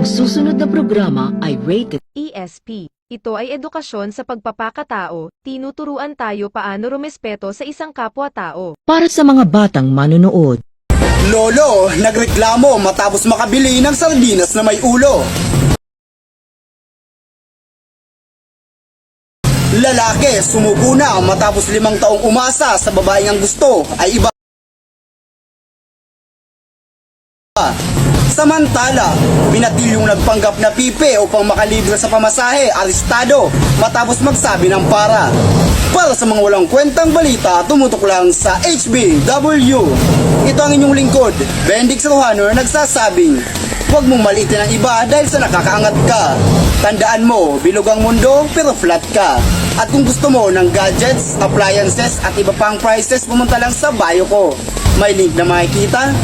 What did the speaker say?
Ang susunod na programa ay rated ESP. Ito ay edukasyon sa pagpapakatao, tinuturuan tayo paano rumespeto sa isang kapwa-tao. para sa mga batang manonood. Lolo, nagreklamo matapos makabili ng sardinas na may ulo. Lalaki, sumuko na matapos limang taong umasa sa babaeng ang gusto ay iba. Samantala, binatil yung nagpanggap na pipe upang makalibre sa pamasahe, arestado matapos magsabi ng para. Para sa mga walang kwentang balita, tumutok lang sa HBW. Ito ang inyong lingkod, Bendix Rohanor nagsasabing, Huwag mong malitin ang iba dahil sa nakakaangat ka. Tandaan mo, bilog ang mundo pero flat ka. At kung gusto mo ng gadgets, appliances at iba pang prices, pumunta lang sa bio ko. May link na makikita